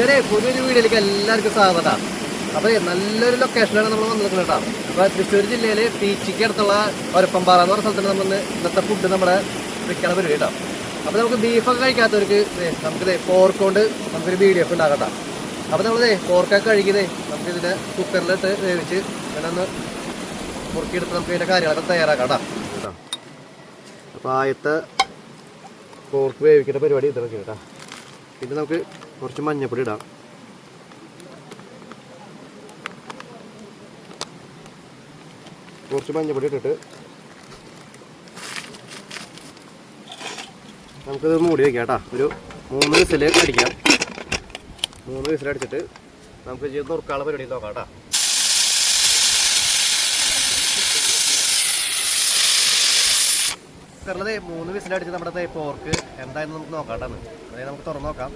കൂട്ടുകാരെ പുതിയൊരു വീഡിയോയിലേക്ക് എല്ലാവർക്കും സ്വാഗതം. അപ്പോൾ നല്ലൊരു ലൊക്കേഷനാണ് നമ്മൾ വന്നിരിക്കുന്നത് കേട്ടോ. അപ്പോൾ തൃശ്ശൂർ ജില്ലയിൽ പീച്ചിക്ക് അടുത്തുള്ള ഒരപ്പംപാറ എന്ന് പറഞ്ഞ സ്ഥലത്തിന് നമ്മൾ ഇന്നത്തെ ഫുഡ് നമ്മുടെ വെക്കണ പരിപാടി കേട്ടോ. അപ്പൊ നമുക്ക് ബീഫൊക്കെ കഴിക്കാത്തവർക്ക് നമുക്കിത് പോർക്കൊണ്ട് നമുക്കൊരു വീഡിയോ ഒക്കെ ഉണ്ടാകട്ടോ അപ്പോൾ നമ്മളിതേ പോർക്കൊക്കെ കഴിക്കുന്നേ നമുക്ക് ഇതിന്റെ കുക്കറിലിട്ട് വേവിച്ച് ഇങ്ങനെ ഒന്ന് മുറുക്കിയെടുത്ത് നമുക്ക് ഇതിന്റെ കാര്യങ്ങളൊക്കെ തയ്യാറാക്കാം കേട്ടോ. അപ്പോൾ ആദ്യത്തെ പോർക്ക് വേവിക്കേണ്ട പരിപാടി ഇതൊക്കെ കേട്ടോ. പിന്നെ നമുക്ക് കുറച്ച് മഞ്ഞപ്പൊടി ഇടാം. കുറച്ച് മഞ്ഞപ്പൊടി ഇട്ടിട്ട് നമുക്കിത് മൂടി വയ്ക്കാം കേട്ടോ. ഒരു മൂന്ന് വിസിൽ അടിക്കാം. മൂന്ന് വിസിലെ അടിച്ചിട്ട് നമുക്ക് ചെയ്ത് നുറുക്കാനുള്ള പരിപാടി നോക്കാം കേട്ടോ. മൂന്ന് വിസിലടിച്ച് നമ്മുടെ പോർക്ക് എന്തായാലും നമുക്ക് നോക്കാം കേട്ടോ അതായത് നമുക്ക് തുറന്നു നോക്കാം.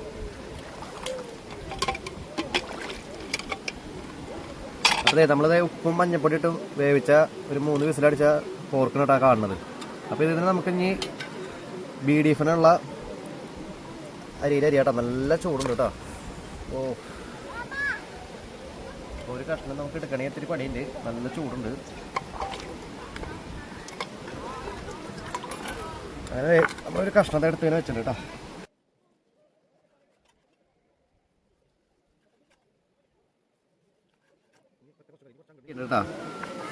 അതെ നമ്മളത് ഉപ്പും മഞ്ഞപ്പൊടി ഇട്ട് വേവിച്ച ഒരു മൂന്ന് വിസിലടിച്ച പോർക്കിനിട്ടാണ് കാണുന്നത്. അപ്പോൾ ഇതിന് നമുക്ക് ഇനി ബി ഡീഫിനുള്ള എഫിനുള്ള അരി കേട്ടോ നല്ല ചൂടുണ്ട് കേട്ടോ ഓ. ഒരു കഷ്ണം നമുക്ക് എടുക്കണമെങ്കിൽ ഇത്തിരി പണിയുണ്ട്. നല്ല ചൂടുണ്ട്. അങ്ങനെ നമ്മളൊരു കഷ്ണത്തെ എടുത്തതിന് വെച്ചിട്ടുണ്ട് കേട്ടോ കേട്ടോ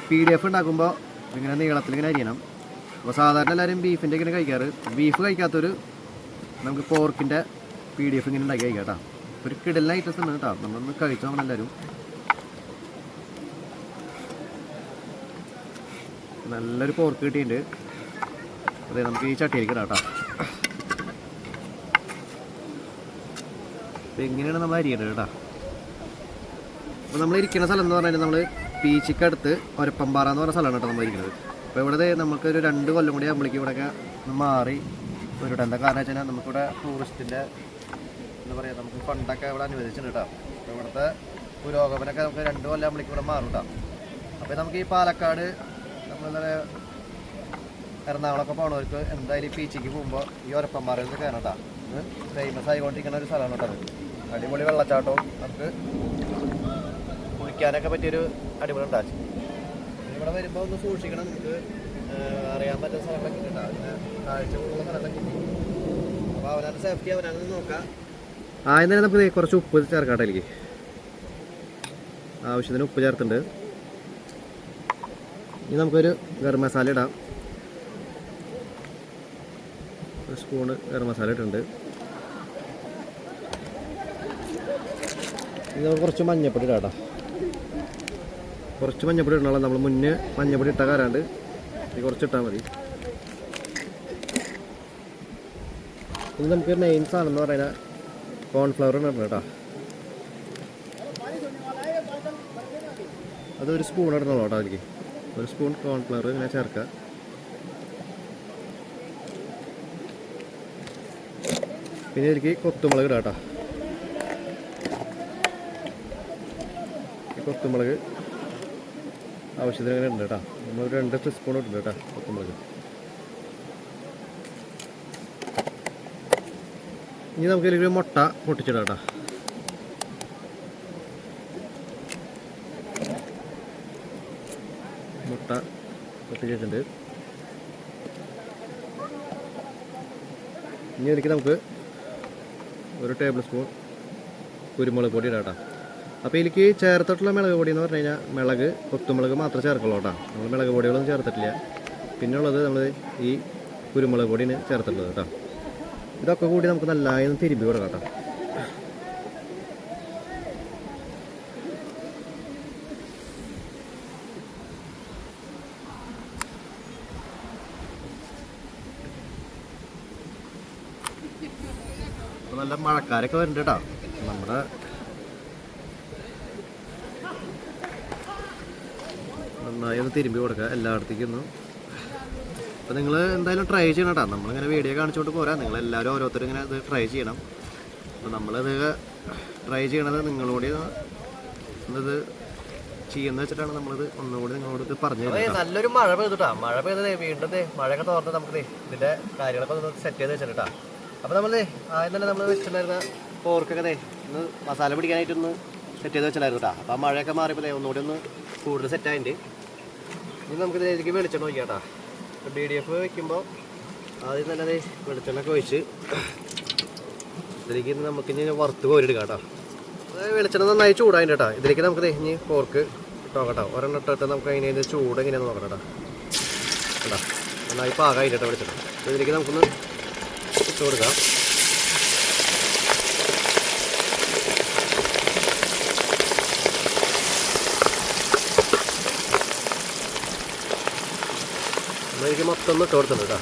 പി ഡി എഫ് ഉണ്ടാക്കുമ്പോൾ ഇങ്ങനെ നീളത്തിൽ ഇങ്ങനെ അരിയണം. അപ്പോൾ സാധാരണ എല്ലാവരും ബീഫിന്റെ ഇങ്ങനെ കഴിക്കാറ്. ബീഫ് കഴിക്കാത്തൊരു നമുക്ക് പോർക്കിന്റെ പി ഡി എഫ് ഇങ്ങനെ ഉണ്ടാക്കി കഴിക്കാം കേട്ടോ ഒരു കിടലിന് ഐറ്റംസ് ഉണ്ട് കേട്ടോ നമ്മളൊന്ന് കഴിച്ചു നമ്മളെല്ലാവരും നല്ലൊരു പോർക്ക് കിട്ടിയിട്ടുണ്ട്. അതെ നമുക്ക് ഈ ചട്ടിയിലേക്ക് ഇടാം കേട്ടോ അപ്പോൾ എങ്ങനെയാണ് നമ്മൾ അരിയേണ്ടത് കേട്ടോ അപ്പോൾ നമ്മൾ ഇരിക്കുന്ന സ്ഥലം എന്ന് പറഞ്ഞാൽ നമ്മൾ പീച്ചിക്കടുത്ത് ഒരപ്പമ്പാറ എന്ന് പറഞ്ഞ സ്ഥലമാണ് കേട്ടോ നമ്മൾ ഇരിക്കുന്നത്. അപ്പോൾ ഇവിടെ നമുക്ക് ഒരു രണ്ട് കൊല്ലം കൂടി ആകുമ്പോഴേക്കും ഇവിടെയൊക്കെ മാറി ഒരു എന്താ കാരണം വെച്ച് കഴിഞ്ഞാൽ നമുക്കിവിടെ ടൂറിസ്റ്റിന്റെ എന്താ പറയുക നമുക്ക് ഫണ്ടൊക്കെ ഇവിടെ അനുവദിച്ചിട്ടുണ്ട് കേട്ടോ. അപ്പോൾ ഇവിടുത്തെ പുരോഗമനമൊക്കെ നമുക്ക് രണ്ട് കൊല്ലം ആകുമ്പോഴേക്കും ഇവിടെ മാറും കേട്ടോ. അപ്പോൾ നമുക്ക് ഈ പാലക്കാട് നമ്മൾ നമ്മളെന്താ പറയുക എറണാകുളമൊക്കെ പോകണവർക്ക് എന്തായാലും ഈ പീച്ചിക്ക് പോകുമ്പോൾ ഈ ഒരപ്പന്മാരിൽ നിന്ന് കയറണം കേട്ടോ. ഇത് ഫേമസ് ആയിക്കൊണ്ടിരിക്കുന്ന ഒരു സ്ഥലമാണ് കേട്ടോ. അടിപൊളി വെള്ളച്ചാട്ടവും നമുക്ക് കുളിക്കാനൊക്കെ പറ്റിയൊരു അടിപൊളി ഉണ്ടാച്ചു ഇവിടെ വരുമ്പോൾ ഒന്ന് സൂക്ഷിക്കണം. നമുക്ക് അറിയാൻ പറ്റുന്ന സ്ഥലങ്ങളൊക്കെ കിട്ടാം. കാഴ്ച കൂടുതലുള്ള സ്ഥലങ്ങളൊക്കെ അപ്പൊ അവനാണ് സേഫ്റ്റി അവനാണ് നോക്കാം. ആദ്യം തന്നെ നമുക്ക് കുറച്ച് ഉപ്പ് ചേർക്കാട്ടെ കേട്ടോ എനിക്ക് ആവശ്യത്തിന് ഉപ്പ് ചേർത്തുണ്ട് ഇനി നമുക്കൊരു ഗരം മസാല ഇടാം. ഒരു സ്പൂണ് ഗരം മസാല ഇട്ടിട്ടുണ്ട്. ഇനി നമുക്ക് കുറച്ച് മഞ്ഞപ്പൊടി ഇടാം കുറച്ച് മഞ്ഞപ്പൊടി ഇടണം നമ്മൾ മുന്നേ മഞ്ഞപ്പൊടി ഇട്ട കാരാണ്ട് ഇത് കുറച്ച് ഇട്ടാൽ മതി. ഇനി നമുക്ക് മെയിൻ സാധനം എന്ന് പറയുന്നത് കോൺഫ്ലവർ ഇടണം കേട്ടോ. അതൊരു സ്പൂൺ ഇടണല്ലോ കേട്ടോ എനിക്ക് ഒരു സ്പൂൺ കോൺഫ്ലവർ ഇങ്ങനെ ചേർക്കുക. പിന്നെ എനിക്ക് കൊത്തുമുളക് ഇടാം കേട്ടോ. കൊത്തുമുളക് ആവശ്യത്തിന് ഇങ്ങനെ ഉണ്ട് കേട്ടോ. നമ്മൾ രണ്ട് ടീസ്പൂൺ ഇട്ടുണ്ട് കേട്ടോ കൊത്തുമുളക് ഇനി നമുക്ക് ഇതിലേക്ക് മുട്ട പൊട്ടിച്ചിടാം കേട്ടോ. മുട്ട പൊട്ടിച്ചിട്ടുണ്ട്. ഇനി ഇതിലേക്ക് നമുക്ക് ഒരു ടേബിൾ സ്പൂൺ കുരുമുളക് പൊടി ഇടാം കേട്ടോ. അപ്പോൾ ഇതിലേക്ക് ചേർത്തിട്ടുള്ള മിളക് പൊടി എന്ന് പറഞ്ഞു കഴിഞ്ഞാൽ മിളക് കൊത്തുമുളക് മാത്രമേ ചേർക്കുള്ളൂ കേട്ടോ. നമ്മൾ മിളക് പൊടികളൊന്നും ചേർത്തിട്ടില്ല. പിന്നെ ഉള്ളത് നമ്മൾ ഈ കുരുമുളക് പൊടിയാണ് ചേർത്തിട്ടുള്ളത് കേട്ടോ. ഇതൊക്കെ കൂടി നമുക്ക് നല്ലതായി ഒന്ന് തിരുമ്പി കൊടുക്കാം കേട്ടോ. നല്ല മഴക്കാരൊക്കെ വരുന്നുണ്ട് കേട്ടോ. നമ്മുടെ നന്നായി ഒന്ന് തിരുമ്പി കൊടുക്കുക. എല്ലായിടത്തേക്കും ഒന്ന്. അപ്പോൾ നിങ്ങൾ എന്തായാലും ട്രൈ ചെയ്യണം കേട്ടോ നമ്മളിങ്ങനെ വീഡിയോ കാണിച്ചുകൊണ്ട് പോരാ. നിങ്ങൾ എല്ലാവരും ഓരോരുത്തരും ഇങ്ങനെ ഇത് ട്രൈ ചെയ്യണം. അപ്പോൾ നമ്മളിത് ട്രൈ ചെയ്യണത് നിങ്ങളോട് ഇത് ചെയ്യുന്ന വെച്ചിട്ടാണ് നമ്മളിത് ഒന്നുകൂടി നിങ്ങളോട് ഇത് പറഞ്ഞു തരുന്നത് നല്ലൊരു മഴ പെയ്തിട്ടാ മഴ പെയ്തത് വീണ്ടും മഴയൊക്കെ തോർന്ന് നമുക്ക് ഇതിന്റെ കാര്യങ്ങളൊക്കെ ഒന്ന് സെറ്റ് ചെയ്ത് വെച്ചിട്ടാ അപ്പൊ നമ്മൾ ആദ്യം തന്നെ നമ്മൾ വെച്ചിട്ടുണ്ടായിരുന്ന പോർക്കൊക്കെ ഒന്ന് മസാല പിടിക്കാനായിട്ടൊന്ന് സെറ്റ് ചെയ്ത് വെച്ചിട്ടുണ്ടായിരുന്നു കേട്ടോ അപ്പോൾ ആ മഴയൊക്കെ മാറിയപ്പോൾ ഒന്നുകൂടി ഒന്ന് കൂടുതൽ സെറ്റായിട്ട് ഇനി നമുക്ക് ഇതിലേക്ക് വെളിച്ചെണ്ണ ഒഴിക്കാം കേട്ടോ ബി ഡി എഫ് വെക്കുമ്പോൾ ആദ്യം തന്നെ അത് വെളിച്ചെണ്ണ ഒക്കെ ഒഴിച്ച് ഇതിലേക്ക് നമുക്ക് ഇനി വറുത്ത് കോരിയെടുക്കാം കേട്ടോ അതായത് വെളിച്ചെണ്ണ നന്നായി ചൂടായി കേട്ടോ ഇതിലേക്ക് നമുക്ക് ഇനി പോർക്ക് ഇട്ടോ കേട്ടോ ഒരെണ്ണം ഇട്ടിട്ട് നമുക്ക് അതിന്റെ ചൂട് എങ്ങനെയാണെന്ന് നോക്കണം കേട്ടോ കേട്ടോ നന്നായി പാകമായിട്ട് വെളിച്ചെണ്ണ. ഇതിലേക്ക് നമുക്കൊന്ന് ഇട്ട് കൊടുക്കാം ഇതിലേക്ക് മൊത്തം ഒന്ന് ഇട്ട് കേട്ടോ.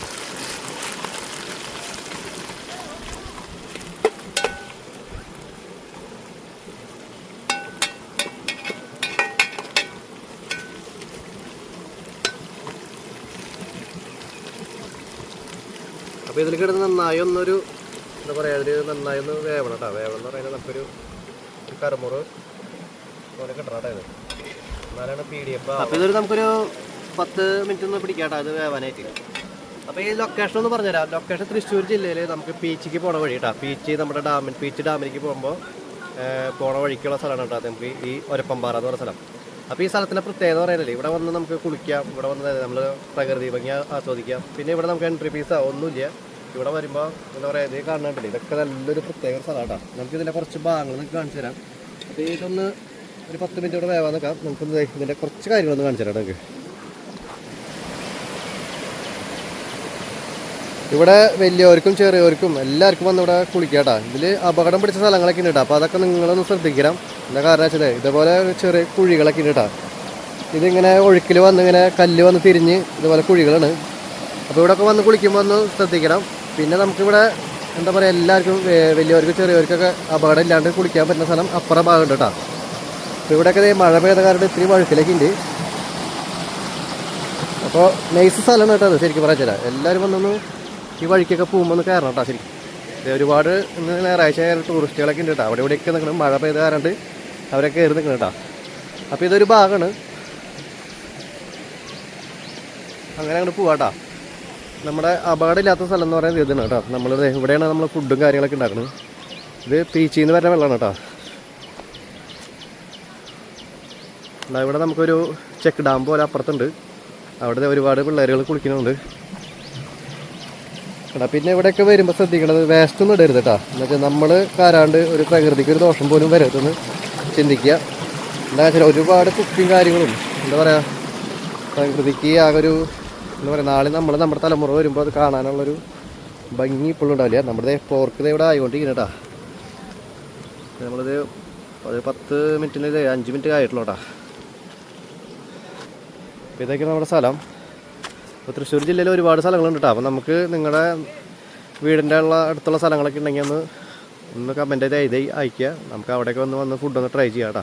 അപ്പോൾ ഇതിൽ കിടന്ന് നന്നായി ഒന്നൊരു എന്താ പറയാ അതിൽ നന്നായി ഒന്ന് വേവണം കേട്ടോ. വേവണം എന്ന് പറയുന്നത് നമുക്കൊരു ഒരു കറുമുറ് പോലെ കിട്ടണം കേട്ടോ ഇത്. എന്നാലാണ് പി ഡി എഫ് അപ്പോൾ ഇതൊരു നമുക്കൊരു പത്ത് മിനിറ്റ് ഒന്ന് പിടിക്കാട്ടോ അത് വേവാനായിട്ട്. അപ്പോൾ ഈ ലൊക്കേഷൻ ഒന്ന് പറഞ്ഞുതരാം. ലൊക്കേഷൻ തൃശ്ശൂർ ജില്ലയിൽ നമുക്ക് പീച്ചിക്ക് പോണ വഴി കേട്ടോ പീച്ച് നമ്മുടെ ഡാമിൽ പീച്ച് ഡാമിലേക്ക് പോകുമ്പോൾ പോണ വഴിക്കുള്ള സ്ഥലമാണ് കേട്ടോ. നമുക്ക് ഈ ഒരപ്പമ്പാറ എന്ന് പറഞ്ഞ സ്ഥലം. അപ്പോൾ ഈ സ്ഥലത്തിന്റെ പ്രത്യേകത പറയാനല്ലേ ഇവിടെ വന്ന് നമുക്ക് കുളിക്കാം. ഇവിടെ വന്ന് നമ്മൾ പ്രകൃതി ഭംഗി ആസ്വദിക്കാം. പിന്നെ ഇവിടെ നമുക്ക് എൻട്രി ഫീസോ ഒന്നുമില്ല. ഇവിടെ വരുമ്പോൾ എന്താ പറയുക ഇത് കാണുന്നുണ്ടല്ലേ ഇതൊക്കെ നല്ലൊരു പ്രത്യേക സ്ഥലമാണ് കേട്ടോ നമുക്ക് കുറച്ച് ഭാഗങ്ങൾ നിങ്ങൾക്ക് കാണിച്ചു തരാം. അപ്പോൾ ഇതൊന്ന് ഒരു പത്ത് മിനിറ്റ് ഇവിടെ വേവാൻ നമുക്ക് ഇതിന്റെ കുറച്ച് കാര്യങ്ങളൊന്ന് കാണിച്ചു തരാം നിങ്ങൾക്ക്. ഇവിടെ വലിയവർക്കും ചെറിയവർക്കും എല്ലാവർക്കും വന്ന് ഇവിടെ കുളിക്കാട്ടാ. ഇതിൽ അപകടം പിടിച്ച സ്ഥലങ്ങളൊക്കെ ഉണ്ട് കേട്ടോ അപ്പോൾ അതൊക്കെ നിങ്ങളൊന്ന് ശ്രദ്ധിക്കണം. എന്താ കാരണം വെച്ചാൽ ഇതേപോലെ ചെറിയ കുഴികളൊക്കെ ഉണ്ട് കേട്ടോ ഇതിങ്ങനെ ഒഴുക്കിൽ വന്ന് ഇങ്ങനെ കല്ല് വന്ന് തിരിഞ്ഞ് ഇതുപോലെ കുഴികളാണ്. അപ്പോൾ ഇവിടെ ഒക്കെ വന്ന് കുളിക്കുമ്പോൾ ഒന്ന് ശ്രദ്ധിക്കണം. പിന്നെ നമുക്കിവിടെ എന്താ പറയുക എല്ലാവർക്കും വലിയവർക്കും ചെറിയവർക്കൊക്കെ അപകടം ഇല്ലാണ്ട് കുളിക്കാൻ പറ്റുന്ന സ്ഥലം അപ്പുറം ഭാഗം ഉണ്ട് കേട്ടോ അപ്പോൾ ഇവിടെയൊക്കെ മഴ പെയ്ത കാരണം ഇത്തിരി വഴുക്കിലൊക്കെ ഉണ്ട്. അപ്പോൾ നൈസ് സ്ഥലമാണ് കേട്ടോ അത് ശരിക്കും പറഞ്ഞാൽ എല്ലാവരും വന്നൊന്ന് ഈ വഴിക്കൊക്കെ പോകുമ്പോൾ ഒന്ന് കയറണം കേട്ടോ ശരിക്കും ഒരുപാട് ഇന്ന് ഞായറാഴ്ച ടൂറിസ്റ്റുകളൊക്കെ ഉണ്ട് കേട്ടോ. അവിടെ ഇവിടെയൊക്കെ നിൽക്കണം മഴ പെയ്ത് കാരണം അവരൊക്കെ കയറി നിൽക്കണം കേട്ടോ. അപ്പോൾ ഇതൊരു ഭാഗമാണ് അങ്ങനെ അങ്ങോട്ട് പോവാട്ടോ നമ്മുടെ അപകടമില്ലാത്ത സ്ഥലം എന്ന് പറയുന്നത് ഇതാണ് കേട്ടോ. നമ്മൾ ഇവിടെയാണ് നമ്മൾ ഫുഡും കാര്യങ്ങളൊക്കെ ഉണ്ടാക്കുന്നത് ഇത് പീച്ചിൽ നിന്ന് വരുന്ന വെള്ളമാണ് കേട്ടോ. ഇവിടെ നമുക്കൊരു ചെക്ക് ഡാം പോലെ അപ്പുറത്തുണ്ട്. അവിടെ ഒരുപാട് പിള്ളേരുകൾ കുളിക്കുന്നുണ്ട്. എടാ പിന്നെ ഇവിടെയൊക്കെ വരുമ്പോൾ ശ്രദ്ധിക്കണത് വേസ്റ്റ് ഒന്നും ഇടരുത് കേട്ടോ എന്നുവെച്ചാൽ നമ്മൾ കാരാണ്ട് ഒരു പ്രകൃതിക്ക് ഒരു ദോഷം പോലും വരരുതെന്ന് ചിന്തിക്കുക. എന്താ വെച്ചാൽ ഒരുപാട് കുക്കിങ് കാര്യങ്ങളും എന്താ പറയുക പ്രകൃതിക്ക് ആ ഒരു എന്താ പറയുക നാളെ നമ്മൾ നമ്മുടെ തലമുറ വരുമ്പോൾ അത് കാണാനുള്ളൊരു ഭംഗി ഇപ്പോഴും ഉണ്ടാവില്ല. നമ്മുടെ പോർക്ക് ഇവിടെ ആയിക്കൊണ്ടിരിക്കുന്നു കേട്ടോ നമ്മളിത് ഒരു പത്ത് മിനിറ്റിന് അഞ്ച് മിനിറ്റ് ആയിട്ടുള്ളൂ കേട്ടോ ഇതൊക്കെ നമ്മുടെ സ്ഥലം. ഇപ്പോൾ തൃശ്ശൂർ ജില്ലയിൽ ഒരുപാട് സ്ഥലങ്ങളുണ്ട് കേട്ടോ അപ്പോൾ നമുക്ക് നിങ്ങളുടെ വീടിന്റെ ഉള്ള അടുത്തുള്ള സ്ഥലങ്ങളൊക്കെ ഉണ്ടെങ്കിൽ ഒന്ന് ഒന്ന് കമന്റ് ചെയ്ത് എഴുതി അയക്കുക നമുക്ക് അവിടെയൊക്കെ ഒന്ന് വന്ന് ഫുഡ് ഒന്ന് ട്രൈ ചെയ്യാം കേട്ടോ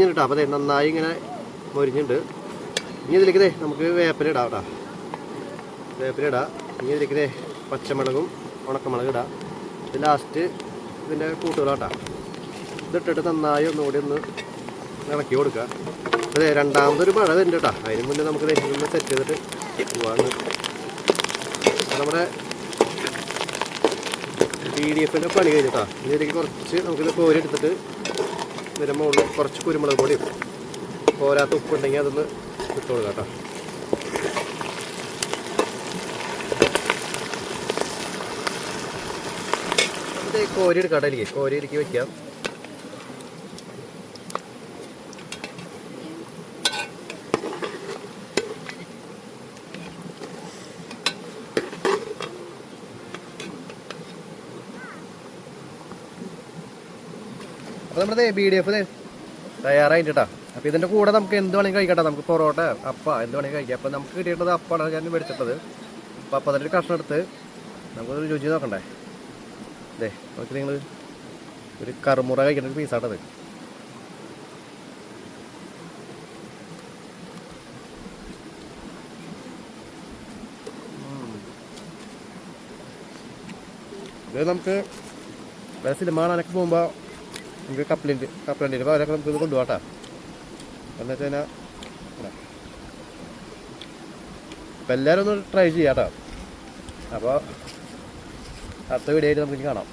കഴിഞ്ഞിട്ട് അപ്പോൾ നന്നായി ഇങ്ങനെ മൊരിഞ്ഞിട്ടുണ്ട് ഇനി ഇതിലേക്ക് ദേ നമുക്ക് വേപ്പില ഇടാം കേട്ടോ. വേപ്പില ഇടാം. ഇനി ഇതിലേക്ക് ദേ പച്ചമുളകും ഉണക്കമുളകും ഇടാം. ഇത് ലാസ്റ്റ് ഇതിന്റെ കൂട്ടുകളാട്ടാ ഇതിട്ടിട്ട് നന്നായി ഒന്നുകൂടി ഒന്ന് ഇളക്കി കൊടുക്കുക. അതെ രണ്ടാമതൊരു മഴ വരുന്നുണ്ട് കേട്ടോ. അതിന് മുന്നേ നമുക്ക് ഇതൊന്ന് സെറ്റ് ചെയ്തിട്ട് പോവാണ് നമ്മുടെ പി ഡി എഫിന്റെ പണി കഴിഞ്ഞിട്ടാ ഇതിലേക്ക് കുറച്ച് നമുക്കിത് കോരി എടുത്തിട്ട് ഇതിന്റെ മുകളിൽ കുറച്ച് കുരുമുളക് പൊടിയും പോരാത്ത ഉപ്പുണ്ടെങ്കിൽ അതൊന്ന് ഇട്ട് കൊടുക്കാം കേട്ടോ. ഇത് കോരി എടുക്കാം കേട്ടോ എനിക്ക് കോരി വെക്കാം. നമ്മുടെ ബി ഡി എഫ് തയ്യാറായിട്ട് കേട്ടോ അപ്പോൾ ഇതിന്റെ കൂടെ നമുക്ക് എന്ത് വേണമെങ്കിൽ കഴിക്കട്ടെ നമുക്ക് പൊറോട്ട അപ്പ എന്ത് വേണമെങ്കിൽ കഴിക്കാം. അപ്പോൾ നമുക്ക് കിട്ടിയിട്ടത് അപ്പാണ് ഞാൻ മേടിച്ചിട്ടത്. അപ്പോൾ അപ്പം അതിന്റെ കഷ്ണം എടുത്ത് നമുക്കൊരു രുചി നോക്കണ്ടേ? അതെ നമുക്ക് നിങ്ങൾ ഒരു കറുമുറ കഴിക്കുന്ന ഒരു പീസാട്ടത് ഇത് നമുക്ക് സിനിമ കാണാനൊക്കെ പോകുമ്പോൾ നമുക്ക് കപ്പലിന്റെ കപ്പലിന്റെ അവരൊക്കെ നമുക്ക് ഇത് കൊണ്ടുപോകാം എന്ന് വെച്ച് കഴിഞ്ഞാൽ അപ്പം എല്ലാവരും ഒന്ന് ട്രൈ ചെയ്യാം കേട്ടോ അപ്പോൾ അടുത്ത വീഡിയോ ആയിട്ട് നമുക്ക് കാണാം.